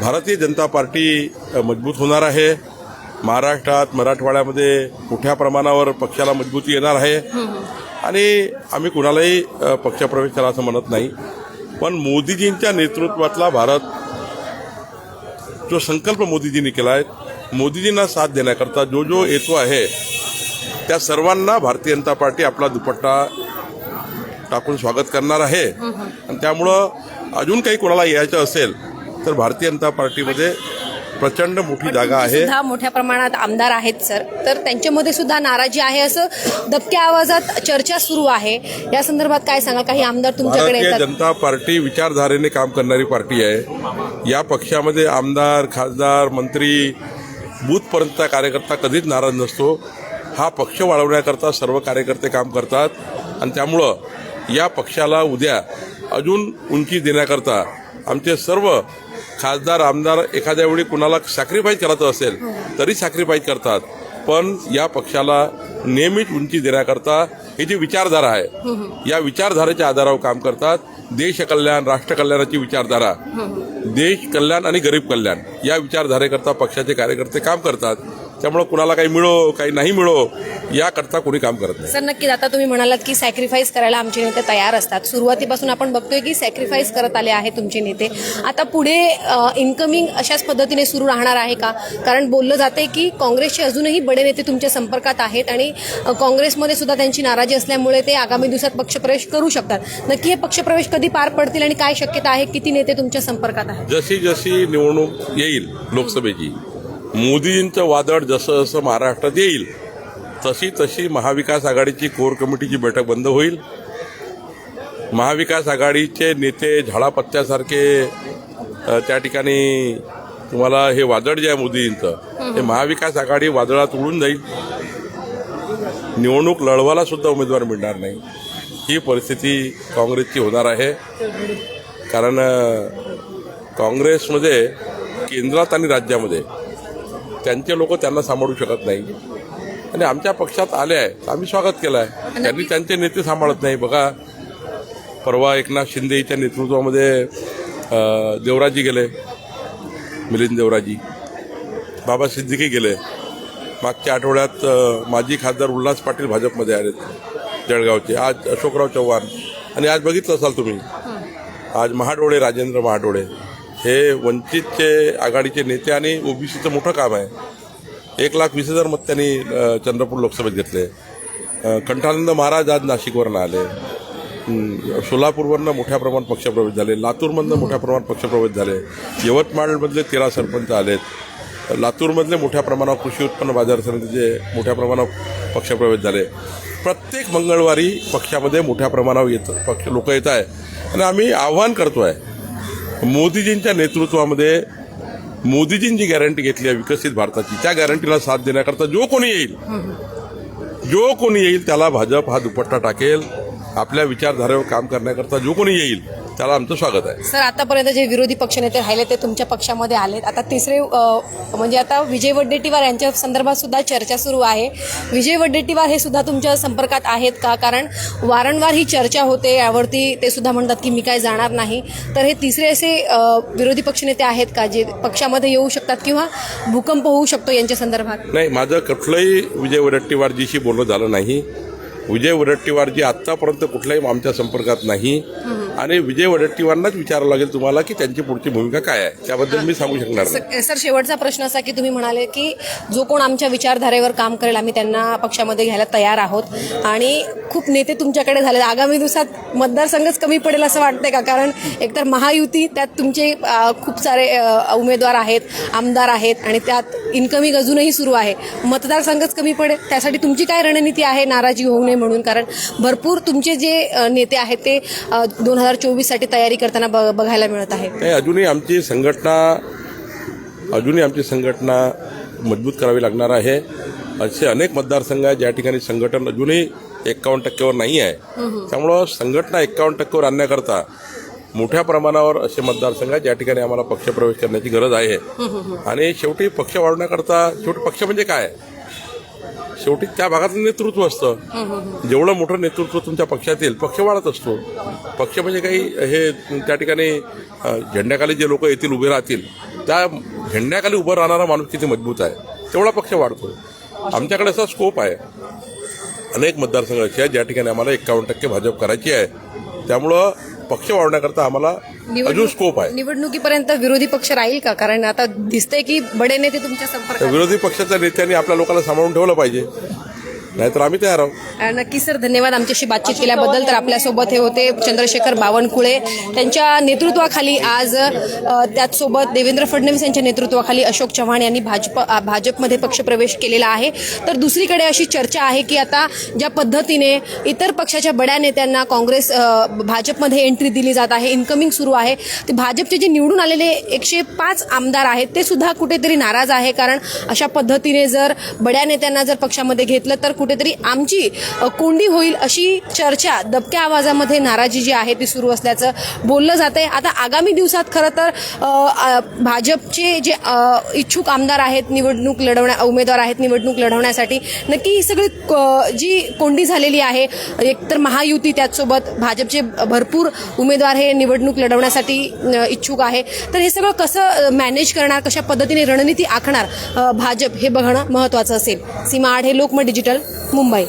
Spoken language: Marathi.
भारतीय जनता पार्टी मजबूत होणार आहे. महाराष्ट्रात मराठवाड्यामध्ये मोठ्या प्रमाणावर पक्षाला मजबूती येणार आहे. आणि आम्ही कुणालाही पक्षप्रवेश करा असं म्हणत नाही. पण मोदीजींच्या नेतृत्वातला भारत जो संकल्प मोदीजींनी केला आहे मोदीजींना साथ देण्याकरता जो जो येतो आहे त्या सर्वांना भारतीय जनता पार्टी आपला दुपट्टा टाकून स्वागत करणार आहे. आणि त्यामुळं अजून काही कोणाला यायचं असेल तर भारतीय जनता पार्टीमध्ये प्रचंड मोठी जागा आहे. सुद्धा मोठ्या प्रमाणात आमदार आहेत सर. तर त्यांच्यामध्ये सुद्धा नाराजी आहे असं दबक्या आवाजात चर्चा सुरू आहे. या संदर्भात काय सांगा काही आमदार तुमच्याकडे भारतीय येतात? जनता पार्टी विचारधारेने काम करणारी पार्टी आहे. या पक्षामध्ये आमदार खासदार मंत्री बूथपर्यंतचा कार्यकर्ता कधीच नाराज नसतो. हा पक्ष वाढवण्याकरता सर्व कार्यकर्ते काम करतात. आणि त्यामुळं या पक्षाला उद्या अजून उंची देण्याकरता आमचे सर्व खासदार आमदार एखाद्या वेळी कुणाला सॅक्रिफाईस करायचं असेल तरी सॅक्रिफाईस करतात. पण या पक्षाला नेहमीच उंची देण्याकरता ही जी विचारधारा आहे या विचारधारेच्या आधारावर काम करतात. देश कल्याण राष्ट्र कल्याणाची विचारधारा. देश कल्याण आणि गरीब कल्याण या विचारधारेकरता पक्षाचे कार्यकर्ते काम करतात. त्यामुळे कुणाला काही मिळो काही नाही मिळो याकरता कोणी काम करत नाही. सर नक्कीच. आता तुम्ही म्हणालात की सॅक्रिफाईस करायला आमचे नेते तयार असतात. सुरुवातीपासून आपण बघतोय की सॅक्रिफाईस करत आले आहे तुमचे नेते. आता पुढे इन्कमिंग अशाच पद्धतीने सुरू राहणार आहे का? कारण बोललं जाते की काँग्रेसचे अजूनही बडे नेते तुमच्या संपर्कात आहेत आणि काँग्रेसमध्ये सुद्धा त्यांची नाराजी असल्यामुळे ते आगामी दिवसात पक्षप्रवेश करू शकतात. नक्की हे पक्षप्रवेश कधी पार पडतील आणि काय शक्यता आहे? किती नेते तुमच्या संपर्कात आहेत? जशी जशी निवडणूक येईल लोकसभेची मोदींचं वादळ जसं जसं महाराष्ट्रात येईल तशी तशी महाविकास आघाडीची कोर कमिटीची बैठक बंद होईल. महाविकास आघाडीचे नेते झाडापत्त्यासारखे त्या ठिकाणी तुम्हाला हे वादळ जे आहे मोदींचं हे महाविकास आघाडी वादळात उडून जाईल. निवडणूक लढवायला सुद्धा उमेदवार मिळणार नाही. ही परिस्थिती काँग्रेसची होणार आहे. कारण काँग्रेसमध्ये केंद्रात आणि राज्यामध्ये त्यांचे लोक त्यांना सांभाळू शकत नाही. आणि आमच्या पक्षात आले आहे तर आम्ही स्वागत केलं आहे. त्यांनी त्यांचे नेते सांभाळत नाही. बघा परवा एकनाथ शिंदेच्या नेतृत्वामध्ये देवराजी गेले. मिलिंद देवराजी. बाबा सिद्दीकी गेले. मागच्या आठवड्यात माजी खासदार उल्हास पाटील भाजपमध्ये आलेत जळगावचे. आज अशोकराव चव्हाण. आणि आज बघितलं असाल तुम्ही. आज महाडोळे राजेंद्र महाडोळे. हे वंचितचे आघाडीचे नेते आणि ओबीसीचं मोठं काम आहे. एक लाख वीस हजार मत त्यांनी चंद्रपूर लोकसभेत घेतले. कंठानंद महाराज आज नाशिकवरनं आले. सोलापूरवरनं मोठ्या प्रमाणात पक्षप्रवेश झाले. लातूरमधनं मोठ्या प्रमाणात पक्षप्रवेश झाले. यवतमाळमधले तेरा सरपंच आलेत. लातूरमधले मोठ्या प्रमाणावर कृषी उत्पन्न बाजार समितीचे मोठ्या प्रमाणावर पक्षप्रवेश झाले. प्रत्येक मंगळवारी पक्षामध्ये मोठ्या प्रमाणावर येत पक्ष लोक येत आहे आणि आम्ही आव्हान करतो आहे मोदीजींच्या नेतृत्वामध्ये मोदीजींनी जी गॅरंटी घेतली आहे विकसित भारताची. त्या गॅरंटीला साथ देण्याकरता जो कोणी येईल जो कोणी येईल त्याला भाजप हा दुपट्टा टाकेल. आपल्या विचारधारेवर काम करण्याकरता जो कोणी येईल त्याला आमचं स्वागत आहे. सर आतापर्यंत जे विरोधी पक्षनेते राहिले ते तुमच्या पक्षामध्ये आलेत. आता तिसरे म्हणजे आता विजय वड्डेट्टीवार यांच्या संदर्भात सुद्धा चर्चा सुरू आहे. विजय वड्डेट्टीवार हे सुद्धा तुमच्या संपर्कात आहेत का? कारण वारंवार ही चर्चा होते यावरती ते सुद्धा म्हणतात की मी काय जाणार नाही. तर हे तिसरे असे विरोधी पक्षनेते आहेत का जे पक्षामध्ये येऊ शकतात किंवा भूकंप होऊ शकतो यांच्या संदर्भात? नाही माझं कुठलंही विजय वडट्टीवारजीशी बोलणं झालं नाही. विजय वडट्टीवारजी आत्तापर्यंत कुठल्याही आमच्या संपर्कात नाही. आणि विजय वडट्टीवारांनाच विचारावं लागेल तुम्हाला की त्यांची पुढची भूमिका काय आहे. त्याबद्दल मी सांगू शकणार नाही. सर शेवटचा प्रश्न असा की तुम्ही म्हणाले की जो कोण आमच्या विचारधारेवर काम करेल आम्ही त्यांना पक्षामध्ये घ्यायला तयार आहोत. आणि खूप नेते तुमच्याकडे झाले आगामी दिवसात मतदारसंघच कमी पडेल असं वाटतंय का? कारण एकतर महायुती त्यात तुमचे खूप सारे उमेदवार आहेत आमदार आहेत आणि त्यात इन्कमिंग अजूनही सुरू आहे. मतदारसंघच कमी पडेल. त्यासाठी तुमची काय रणनीती आहे? नाराजी होऊ नये म्हणून. कारण भरपूर तुमचे जे नेते आहेत ते दोन हजार चोवीससाठी तयारी करताना बघायला मिळत आहे. नाही अजूनही आमची संघटना अजूनही आमची संघटना मजबूत करावी लागणार आहे. असे अनेक मतदारसंघ आहेत ज्या ठिकाणी संघटन अजूनही एक्कावन्न टक्क्यावर नाही आहे. त्यामुळं संघटना एक्कावन्न टक्क्यावर आणण्याकरता मोठ्या प्रमाणावर असे मतदारसंघ आहेत ज्या ठिकाणी आम्हाला पक्षप्रवेश करण्याची गरज आहे. आणि शेवटी पक्ष वाढवण्याकरता शेवटी पक्ष म्हणजे काय? शेवटी त्या भागातलं नेतृत्व असतं. जेवढं मोठं नेतृत्व तुमच्या पक्षात येईल पक्ष वाढत असतो. पक्ष म्हणजे काही हे त्या ठिकाणी झेंड्याखाली जे लोक येतील उभे राहतील त्या झेंड्याखाली उभं राहणारा माणूस किती मजबूत आहे तेवढा पक्ष वाढतो. आमच्याकडे असा स्कोप आहे. अनेक मतदारसंघ असे आहेत ज्या ठिकाणी आम्हाला एकावन्न टक्के भाजप करायची आहे. त्यामुळं पक्ष वाढवण्याकरता आम्हाला अजून स्कोप आहे. निवडणुकीपर्यंत विरोधी पक्ष राहील का? कारण आता दिसतंय की बडे नेते तुमच्या तर संपर्कात विरोधी पक्षाच्या नेत्यांनी आपल्या लोकांना सांभाळून ठेवलं पाहिजे. नाहीतर आम्ही तयार आहोत. नक्की सर धन्यवाद आमच्याशी बातचीत केल्याबद्दल. तर आपल्यासोबत हे होते चंद्रशेखर बावनकुळे. त्यांच्या नेतृत्वाखाली आज अ, त्याचसोबत देवेंद्र फडणवीस यांच्या नेतृत्वाखाली अशोक चव्हाण यांनी भाजप अ, भाजपमध्ये पक्षप्रवेश केलेला आहे. तर दुसरीकडे अशी चर्चा आहे की आता ज्या पद्धतीने इतर पक्षाच्या बड्या नेत्यांना काँग्रेस अ, भाजपमध्ये एंट्री दिली जात आहे इन्कमिंग सुरू आहे ते भाजपचे जे निवडून आलेले एकशे पाच आमदार आहेत ते सुद्धा कुठेतरी नाराज आहे. कारण अशा पद्धतीने जर बड्या नेत्यांना जर पक्षामध्ये घेतलं तर कुठेतरी आमची कोंडी होईल अशी चर्चा दबक्या आवाजामध्ये नाराजी जी आहे ती सुरू असल्याचं बोललं जात आहे आता आगामी दिवसात खरं तर भाजपचे जे इच्छुक आमदार आहेत निवडणूक लढवण्या उमेदवार आहेत निवडणूक लढवण्यासाठी नक्की ही सगळी क- जी कोंडी झालेली आहे एकतर महायुती त्याचसोबत भाजपचे भरपूर उमेदवार हे निवडणूक लढवण्यासाठी इच्छुक आहे. तर हे सगळं कसं मॅनेज करणार कशा पद्धतीने रणनीती आखणार भाजप हे बघणं महत्त्वाचं असेल. सीमा आढे लोकमत डिजिटल. मुंबई